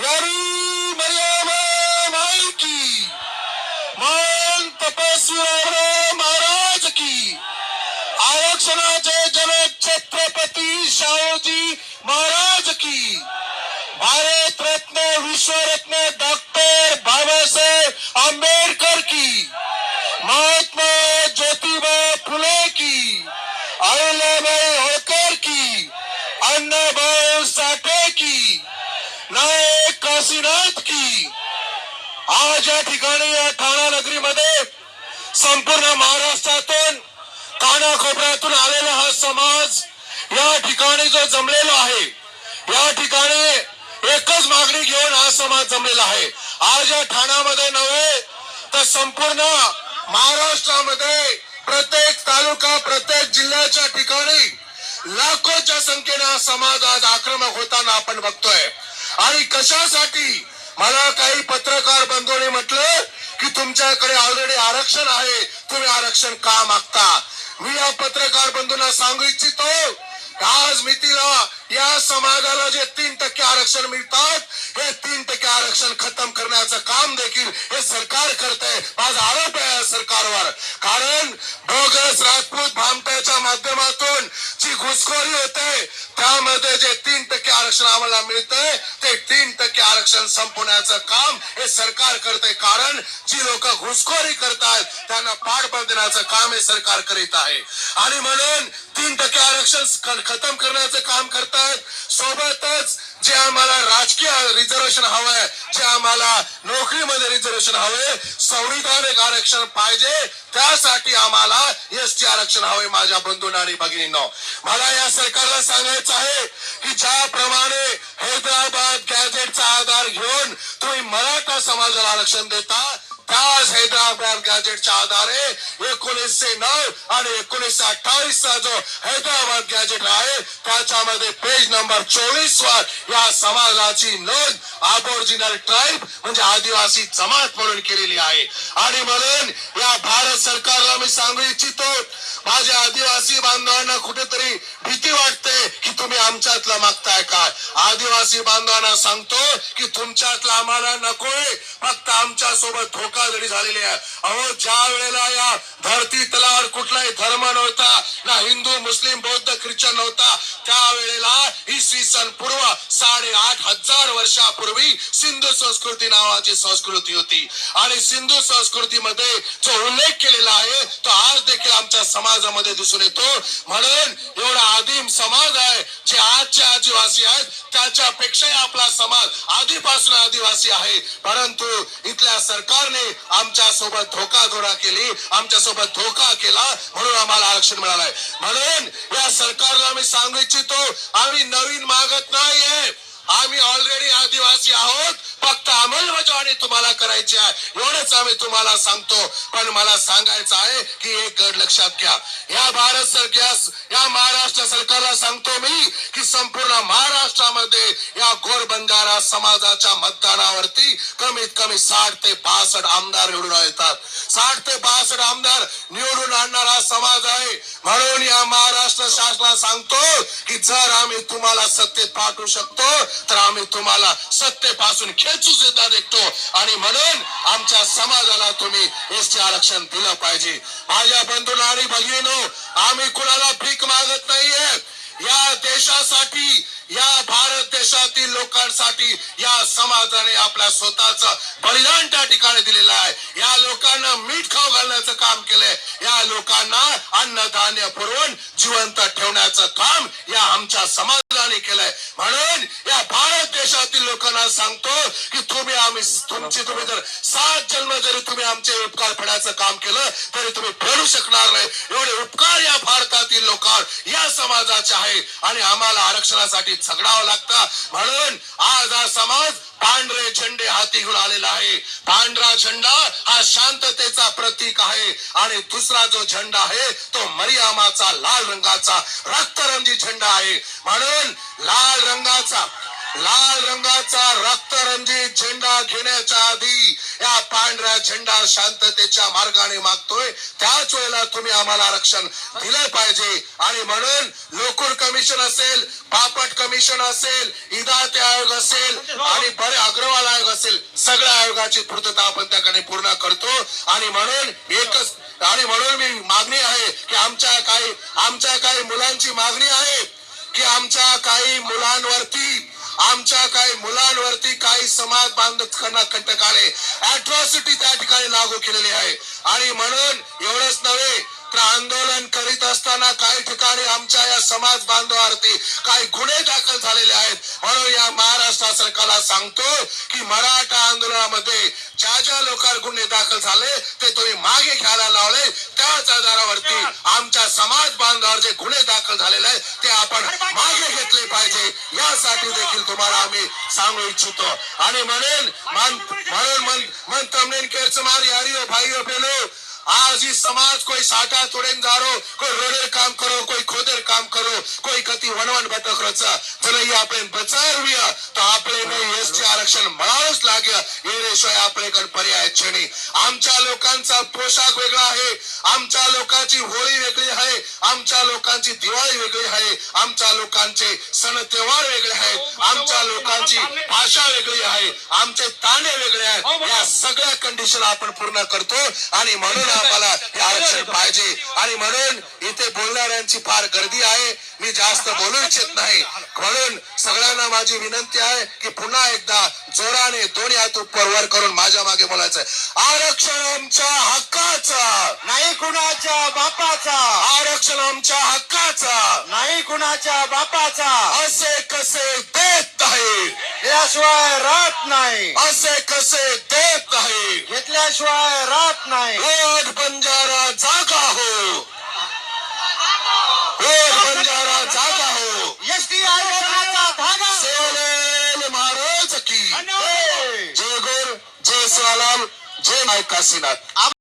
यारी मर्यादा की। मान तपस्वी महाराज की। आरक्षणाचे जनक छत्रपती शाहूजी महाराज की। भारत रत्न विश्वरत्न डॉक्टर बाबासाहेब आंबेडकर की। महात्मा ज्योतिबा फुले की। अहिल्याबाई होकर की। अण्णाभाऊ साठे की। आदिवासी नाहीत की आज या ठिकाणी या ठाणा नगरीमध्ये संपूर्ण महाराष्ट्रातून कानाकोपऱ्यातून आलेला हा समाज या ठिकाणी जो जमलेला आहे या ठिकाणी एकच मागणी घेऊन हा समाज जमलेला आहे. आज या ठाण्यामध्ये नव्हे तर संपूर्ण महाराष्ट्रामध्ये प्रत्येक तालुका प्रत्येक जिल्ह्याच्या ठिकाणी लाखोच्या संख्येने हा समाज आज आक्रमक होताना आपण बघतोय. आणि कशासाठी? मला काही पत्रकार बंधूने म्हटलं की तुमच्याकडे ऑलरेडी आरक्षण आहे. तुम्ही आरक्षण का मागता? मी या पत्रकार बंधूंना सांगू इच्छितो आज मितीला या समाजाला जे तीन टक्के आरक्षण मिळतात हे तीन टक्के आरक्षण खतम करण्याचं काम देखील हे सरकार करत आहे माझा आरोप आहे सरकारवर. कारण बोगस राजपूत भामट्याच्या माध्यमातून जी घुसखोरी होते. त्यामध्ये जे तीन टक्के आरक्षण आम्हाला मिळतंय ते तीन टक्के आरक्षण संपवण्याचं काम हे सरकार करतंय. कारण जी लोक घुसखोरी करतात त्यांना पाठबळ देण्याचं काम हे सरकार करीत आहे. आणि म्हणून तीन टक्के आरक्षण खतम करण्याचं काम करतायत. सोबतच जे आम्हाला राजकीय रिझर्वेशन हवंय जे आम्हाला नोकरीमध्ये रिझर्वेशन हवंय संविधानिक आरक्षण पाहिजे. त्यासाठी आम्हाला एस टी आरक्षण हवे माझ्या बंधूंना आणि भगिनींना. मला या सरकारला सांगायचं आहे की ज्याप्रमाणे हैदराबाद गॅजेटचा आधार घेऊन मराठा समाजाला आरक्षण देता त्याच हैदराबाद गॅजेटच्या आधारे एकोणीसशे नऊ आणि एकोणीसशे अठ्ठावीस चा जो हैदराबाद गॅजेट आहे त्याच्यामध्ये पेज नंबर चोवीस वर या समाजाची नोंद आबोरिजिनल ट्राईब म्हणजे आदिवासी जमात म्हणून केलेली आहे. आणि म्हणून या भारत सरकारला मी सांगू इच्छितो माझ्या आदिवासी बांधवांना कुठेतरी भीती आमच्यातलं मागताय काय? आदिवासी बांधवांना सांगतो की तुमच्यातलं आम्हाला नकोय. फक्त आमच्यासोबत धोकाधडी झालेली आहे. अहो ज्या वेळेला या धरती तलावर कुठलाही धर्म नव्हता ना हिंदू मुस्लिम बौद्ध ख्रिश्चन नव्हता त्यावेळेला इसवी सन पूर्व साडेआठ हजार वर्षापूर्वी सिंधू संस्कृती नावाची संस्कृती होती. आणि सिंधू संस्कृतीमध्ये जो उल्लेख केलेला आहे तो आज देखील आमच्या समाजामध्ये दिसून येतो. म्हणून एवढा आदिम समाज आहे जे आजचे आदिवासी आहेत त्याच्यापेक्षाही आपला समाज आधीपासून आदिवासी आहे. परंतु इथल्या सरकारने आमच्यासोबत धोकाधोडा केली आमच्यासोबत धोका केला म्हणून आम्हाला आरक्षण मिळालंय. म्हणून या सरकारला मी सांगू इच्छितो आम्ही नवीन मागत नाहीये. आम्ही ऑलरेडी आदिवासी आहोत. फक्त अंमलबजावणी तुम्हाला करायची आहे. एवढंच आम्ही तुम्हाला सांगतो. पण मला सांगायचं आहे की एक गड लक्षात घ्या. या भारत सरकार या महाराष्ट्र सरकारला सांगतो मी की संपूर्ण महाराष्ट्रामध्ये या गोर बंजारा समाजाच्या मतदानावरती कमीत कमी साठ ते बासष्ट आमदार निवडून येतात. साठ ते बासष्ट आमदार निवडून आणणारा समाज आहे. म्हणून या महाराष्ट्र शासनाला सांगतो की जर आम्ही तुम्हाला सत्तेत पाठवू शकतो तर आम्ही तुम्हाला सत्तेपासून खेचू सुद्धा देखतो. आणि म्हणून आमच्या समाजाला तुम्ही एसटी आरक्षण दिलं पाहिजे. माझ्या बंधूंना आणि भगिनीनो आम्ही कुणाला भीक मागत नाहीये. या देशासाठी या भारत देशातील लोकांसाठी या समाजाने आपल्या स्वतःच बलिदान त्या ठिकाणी दिलेलं आहे. या लोकांना मीठ खाऊ घालण्याचं काम केलंय. या लोकांना अन्नधान्य पुरवून जिवंत ठेवण्याचं काम या आमच्या समाज समाजाने केलंय. म्हणून या भारत देशातील लोकांना सांगतो की तुम्ही आम्ही तुमची तुम्ही जर सात जन्म जरी तुम्ही आमचे उपकार फेडायचं काम केलं तरी तुम्ही फेडू शकणार नाही. एवढे उपकार या भारतातील लोकांवर या समाजाचे आहे. आणि आम्हाला आरक्षणासाठी झगडावं लागतं. म्हणून आज हा समाज पांढरे झेंडे हाती घेऊन आलेला आहे. पांढरा झेंडा हा शांततेचा प्रतीक आहे. आणि दुसरा जो झेंडा आहे तो मरियामाचा लाल रंगाचा रक्तरंजी झेंडा आहे. म्हणून लाल रंगाचा लाल रंगाचा रक्तरंजित झेंडा घेण्याच्या आधी या पांढऱ्या झेंडा शांततेच्या मार्गाने मागतोय. त्याच वेळेला तुम्ही आम्हाला आरक्षण दिलं पाहिजे. आणि म्हणून लोकूर कमिशन असेल बापट कमिशन असेल इदाते आयोग असेल आणि बरे अग्रवाल आयोग असेल सगळ्या आयोगाची पूर्तता आपण त्याकडे पूर्ण करतो. आणि म्हणून एकच आणि म्हणून मी मागणी आहे की आमच्या काही आमच्या काही मुलांची मागणी आहे की आमच्या काही मुलांवरती आमच्या काही मुलांवरती काही समाज बांधकांना कंटकाने अॅट्रॉसिटी त्या ठिकाणी लागू केलेली आहे. आणि म्हणून एवढंच नव्हे तर आंदोलन करीत असताना काही ठिकाणी आमच्या या समाज बांधवावरती काही गुन्हे दाखल झालेले आहेत. म्हणून या महाराष्ट्र सरकारला सांगतो की मराठा आंदोलनामध्ये ज्या ज्या लोकांवर गुन्हे दाखल झाले ते तुम्ही मागे घ्यायला लावले. त्याच आधारावरती आमच्या समाज बांधवावर जे गुन्हे दाखल झालेले आहेत ते आपण मागे घेतले पाहिजे. यासाठी देखील तुम्हाला आम्ही सांगू इच्छितो. आणि म्हणेन म्हणून मन मन तमनेन केरच मार यारियो हो, भाइयों हो, आज इस समाज कोई साटा तोड़ेन जारो कोई रोडेर काम करो कोई खोदेर काम करो कोई कती वनवन भटक रचा। जर ही आपण तो आपने आपल्याला एसटी आरक्षण मना लागेल याशिवाय आपल्याकडे पर्याय नाही आमच्या लोकांचा पोशाख वेगळा आहे. आमच्या लोकांची होळी वेगळी आहे. आमच्या लोकांची दिवाळी वेगळी आहे. आमच्या लोकांचे सण तेव्हार वेगळे आहेत. आमच्या लोकांची भाषा वेगळी आहे. आमचे तांडे वेगळे आहेत. या सगळ्या कंडिशन आपण पूर्ण करतो आणि म्हणून आम्हाला हे आरक्षण पाहिजे. आणि म्हणून इथे बोलणाऱ्यांची फार गर्दी आहे. मी जास्त बोलू इच्छित नाही. म्हणून सगळ्यांना माझी विनंती आहे की पुन्हा एकदा जोराने दोन्ही हात उपर वर करून माझ्या मागे बोलायचं आरक्षण आमच्या हक्काचं. नाही कुणाच्या बापाचा. आरक्षण आमच्या हक्काचं. नाही कुणाच्या बापाचा. असे कसे देत नाही. याशिवाय राहत नाही. असे कसे देत नाही. घेतल्याशिवाय राहत नाही. रोड बंजारा जागा हो रोड बंजारा जागा हो एसटी आरक्षणाचा धागा सेवलेल महाराज की जय. जय गुर जय सलाम जय माय काशीनाथ